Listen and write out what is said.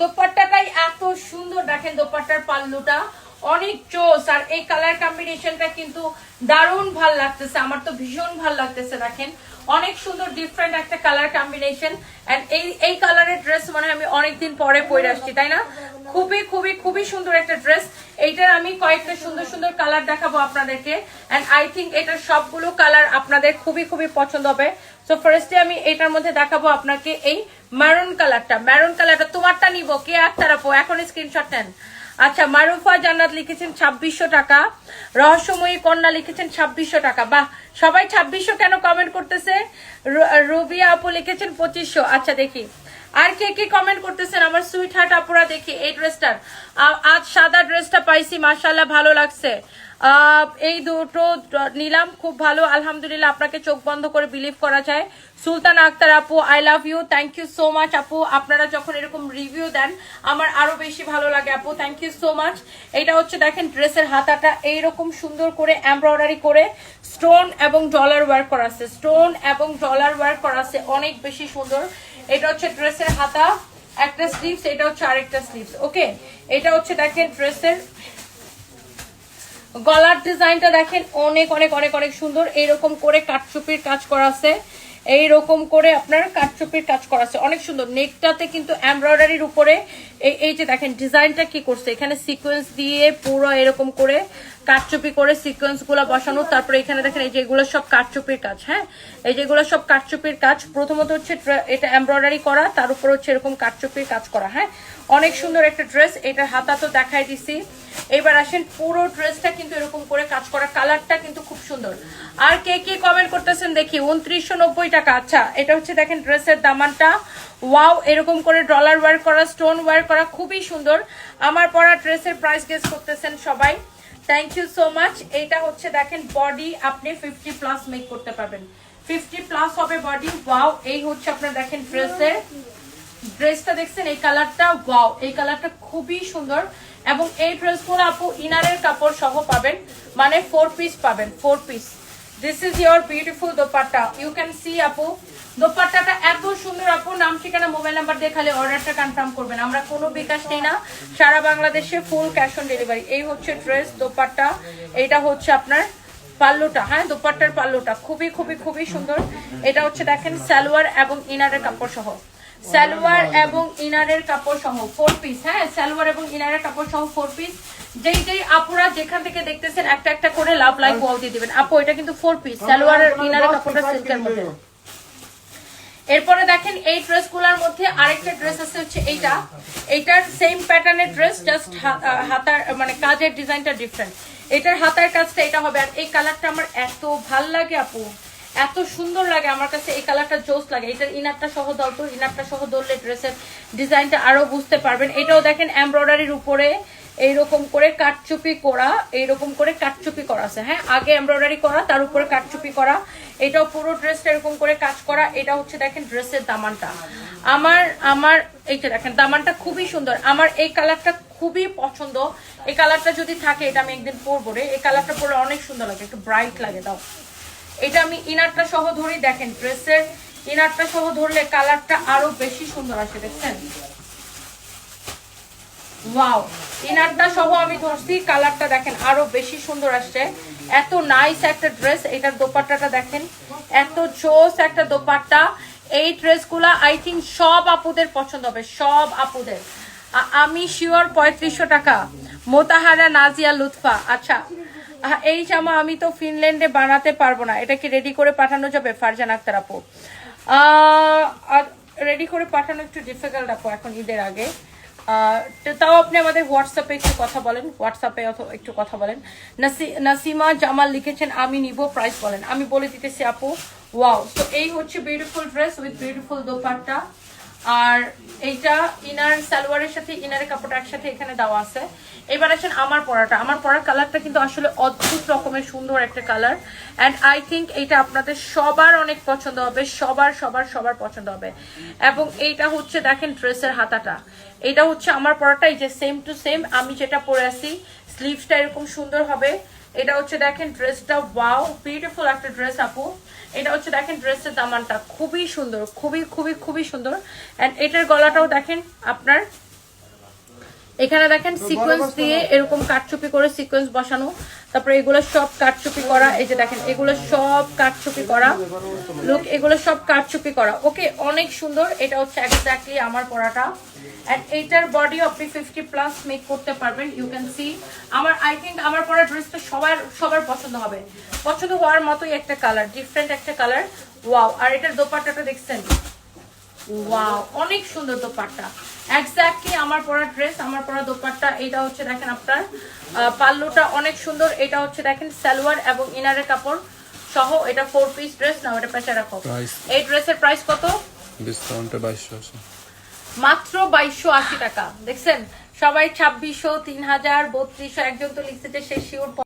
দোপাট্টাটাই এত সুন্দর। দেখেন দোপাট্টার পাল্লুটা। অনেক চোস। আর এই কালার কম্বিনেশনটা কিন্তু দারুণ ভালো লাগতেছে। আমার তো ভীষণ ভালো লাগতেছে, দেখেন। অনেক সুন্দর ডিফারেন্ট একটা কালার কম্বিনেশন এন্ড এই এই কালারের ড্রেস মানে আমি অনেকদিন পরে পরে আসছি, তাই না? খুবই খুবই খুবই সুন্দর একটা ড্রেস এইটার আমি কয়েকটা সুন্দর সুন্দর কালার দেখাবো আপনাদেরকে। এন্ড আই থিঙ্ক এটার সবগুলো কালার আপনাদের খুবই খুবই পছন্দ হবে। সো ফার্স্টে আমি এটার মধ্যে দেখাবো আপনাকে এই ম্যারুন কালারটা ম্যারুন কালারটা তোমারটা নিব। কে আক্তার আপু? এখন স্ক্রিনশট নেন। আচ্ছা মারুফা জান্নাত লিখেছেন ছাব্বিশশো টাকা। রহস্যময়ী কন্যা লিখেছেন ছাব্বিশশো টাকা। বাহ, সবাই ছাব্বিশশো কেন কমেন্ট করতেছে? রুবিয়া আপু লিখেছেন পঁচিশশো। আচ্ছা দেখি। আর কে কে কমেন্ট করতেছেন? আমার সুইট হার্ট আপুরা, দেখি এই ড্রেসটার আজ সাদা ড্রেসটা পাইছি মার্শাল্লাহ ভালো লাগছে। এই দুটো নিলাম, খুব ভালো, আলহামদুলিল্লাহ আপনাকে চোখ বন্ধ করে বিলিভ করা যায়। সুলতান আক্তার আপু I love you thank you so much আপু। আপনারা যখন এরকম রিভিউ দেন, আমার আরও বেশি ভালো লাগে আপু থ্যাংক ইউ সো মাচ এটা হচ্ছে দেখেন ড্রেসের হাতাটা, এইরকম সুন্দর করে এমব্রয়ডারি করে স্টোন এবং ডলার ওয়ার্ক করা আছে। স্টোন এবং ডলার ওয়ার্ক করা আছে, অনেক বেশি সুন্দর। এটা হচ্ছে ড্রেসের হাতা, একটা স্লিভস এটা হচ্ছে আরেকটা স্লিভস ওকে এটা হচ্ছে দেখেন ড্রেসের গলার ডিজাইনটা দেখেন অনেক অনেক অনেক অনেক সুন্দর। এইরকম করে কাঠচুপির কাজ করা আছে। এইরকম করে আপনার কাঠচুপির কাজ করা আছে। অনেক সুন্দর। নেকটাতে কিন্তু এমব্রয়ডারির উপরে এই এই যে দেখেন, ডিজাইনটা কি করছে? এখানে সিকোয়েন্স দিয়ে পুরো এরকম করে কাঠচুপি করে সিকোয়েন্সগুলো বসানো, তারপরে এখানে দেখেন এই যেগুলো সব কাঠচুপির কাজ হ্যাঁ? এই যেগুলো সব কাঠচুপির কাজ, প্রথমত হচ্ছে এটা এমব্রয়ডারি করা, তার উপর হচ্ছে এরকম কাঠচুপির কাজ করা হ্যাঁ? অনেক সুন্দর একটা ড্রেস এটার হাতা তো দেখাই দিছি। এবার আসেন পুরো ড্রেসটা কিন্তু এরকম করে কাজ করা কালারটা কিন্তু খুব সুন্দর। আর কে কে কমেন্ট করতেছেন দেখি, উনত্রিশশো নব্বই টাকা আচ্ছা এটা হচ্ছে দেখেন ড্রেসের দামানটা। ওয়াও, এরকম করে ডলার ওয়ার করা স্টোন ওয়ার করা, খুবই সুন্দর। আমার পরা ড্রেসের প্রাইস গেস করতেছেন সবাই। থ্যাংক ইউ সো মাচ এইটা হচ্ছে দেখেন বডি আপনি ফিফটি প্লাস মেক করতে পারবেন। ফিফটি প্লাস হবে বডি ওয়াও এই হচ্ছে আপনার দেখেন ড্রেসের ড্রেসটা দেখছেন, এই কালারটা ওয়াও এই কালারটা খুবই সুন্দর। এবং এই ড্রেসগুলো আপু ইনারের কাপড় সহ পাবেন মানে ফোর পিস পাবেন four piece this is your beautiful dupatta. You can see আপু দোপাট্টাটা এত সুন্দর আপু, নাম ঠিকানা, মোবাইল নাম্বার দিয়ে অর্ডারটা কনফার্ম করবেন। আমরা কোনো বিকাশ নেই না, সারা বাংলাদেশে ফুল ক্যাশ অন ডেলিভারি এই হচ্ছে ড্রেস দোপাট্টা এটা হচ্ছে আপনার পাল্লুটা হ্যাঁ দোপাট্টার পাল্লুটা। খুবই খুবই খুবই সুন্দর। এটা হচ্ছে দেখেন সালোয়ার এবং ইনারের কাপড় সহ। সালোয়ার এবং ইনারের কাপড় সহ ফোর পিস হ্যাঁ সালোয়ার এবং ইনারের কাপড় সহ ফোর পিস যেই যেই আপুরা যেখান থেকে দেখতেছেন, একটা একটা করে লাভ লাইক ওয়াও দিয়ে দিবেন। আপু, এটা কিন্তু ফোর পিস সালোয়ার ইনারের কাপড়টা সিল্কের মধ্যে। এরপরে দেখেন এই ড্রেসগুলোর মধ্যে আরেকটা ড্রেস আছে হচ্ছে এইটা। এইটার সেম প্যাটার্নের ড্রেস জাস্ট হাতার মানে কাজের ডিজাইনটা ডিফারেন্ট এটার হাতার কাজটা এটা হবে। আর এই কালারটা আমার এত ভালো লাগে আপু। এত সুন্দর লাগে। আমার কাছে এই কালারটা জোস লাগে। এটার ইনারটা সহ দাও তো ইনারটা সহ ধরলে ড্রেসের ডিজাইনটা আরও বুঝতে পারবেন। এটাও দেখেন এমব্রয়ডারির উপরে। এইরকম করে কাটচুপি করা, এইরকম করে কাটচুপি করা আছে। হ্যাঁ আগে এমব্রয়ডারি করা, তার উপরে কাটচুপি করা। এটাও পুরো ড্রেসটা এরকম করে কাজ করা। এটা হচ্ছে দেখেন ড্রেসের দামানটা। আমার আমার এইটা দেখেন, দামানটা খুবই সুন্দর। আমার এই কালারটা খুবই পছন্দ। এই কালারটা যদি থাকে, এটা আমি একদিন পরবো রে। এই কালারটা পরে অনেক সুন্দর লাগে, একটু ব্রাইট লাগে দাও এটা আমি ইনারটা সহ ধরি দেখেন ড্রেসের ইনারটা সহ ধরলে কালারটা আরও বেশি সুন্দর আসে, দেখছেন? ওয়াও ইনারটা সহ আমি ধরছি কালারটা দেখেন আরও বেশি সুন্দর আসছে। এত নাইস একটা ড্রেস এটার দোপাট্টাটা দেখেন। এত জোস একটা দোপাট্টা। এই ড্রেসগুলা আই থিঙ্ক সব আপুদের পছন্দ হবে, সব আপুদের। আমি শিওর পঁয়ত্রিশশো টাকা। মোতাহারা, নাজিয়া, লুৎফা। আচ্ছা এই জামা আমি তো ফিনল্যান্ডে বানাতে পারব না। এটা কি রেডি করে পাঠানো যাবে, ফারজান আক্তার আপু? রেডি করে পাঠানো একটু ডিফিকাল্ট আপু, এখন ঈদের আগে। তাও আপনি আমাদের হোয়াটসঅ্যাপে একটু কথা বলেন। হোয়াটসঅ্যাপে একটু কথা বলেন। নাসি- নাসিমা জামাল লিখেছেন, আমি নিব প্রাইস বলেন। আমি বলে দিতেছি, আপু ওয়াও তো এই হচ্ছে beautiful dress with beautiful dupatta. আর এইটা ইনার সালোয়ারের সাথে, ইনারের কাপড়টা একসাথে এখানে দেওয়া আছে। এবার আসেন আমার পরাটা। আমার পরার কালারটা কিন্তু আসলে অদ্ভুত রকমের, সুন্দর একটা কালার। অ্যান্ড আই থিঙ্ক এইটা আপনাদের সবার অনেক পছন্দ হবে। সবার সবার সবার পছন্দ হবে। এবং এইটা হচ্ছে, দেখেন ড্রেসের হাতাটা। এটা হচ্ছে আমার পরাটা এই যে সেম টু সেম আমি যেটা পরে আছি স্লিভসটা এরকম সুন্দর হবে। এটা হচ্ছে দেখেন ড্রেসটা ওয়াও বিউটিফুল একটা ড্রেস আপু। এটা হচ্ছে দেখেন ড্রেসের দামানটা খুবই সুন্দর খুবই খুবই খুবই সুন্দর। অ্যান্ড এটার গলাটাও দেখেন আপনার এখানে দেখেন সিকোয়েন্স দিয়ে এরকম কাটচুপি করে সিকোয়েন্স বসানো। তারপরে এগুলো সব কাটচুপি করা, এই যে দেখেন, এগুলো সব কাটচুপি করা। লুক এগুলো সব কাটচুপি করা। ওকে, অনেক সুন্দর। এটা হচ্ছে এক্স্যাক্টলি আমার পরাটা। এন্ড এইটার বডি আপনি ফিফটি প্লাস মেক করতে পারবেন ইউ ক্যান সি আমার আই থিঙ্ক আমার পরা ড্রেসটা সবার সবার পছন্দ হবে। পছন্দ হওয়ার মতোই একটা কালার ডিফারেন্ট একটা কালার ওয়াও আর এটার দোপাট্টাটা দেখছেন? ওয়াও অনেক সুন্দর দোপাট্টা। এক্স্যাক্টলি আমার পরা ড্রেস আমার পরা দোপাট্টা এটা হচ্ছে দেখেন আপনার পাল্লুটা অনেক সুন্দর এটা হচ্ছে দেখেন সালোয়ার এবং ইনারের কাপড় সহ এটা ফোর পিস ড্রেস না এটা পেঁচা রাখো। এই ড্রেসের প্রাইস কত? ডিসকাউন্টে বাইশশো আছে। মাত্র বাইশশো আশি টাকা। দেখছেন? সবাই ছাব্বিশশো তিন হাজার বত্রিশশো একজন তো লিখছে যে সে শিওর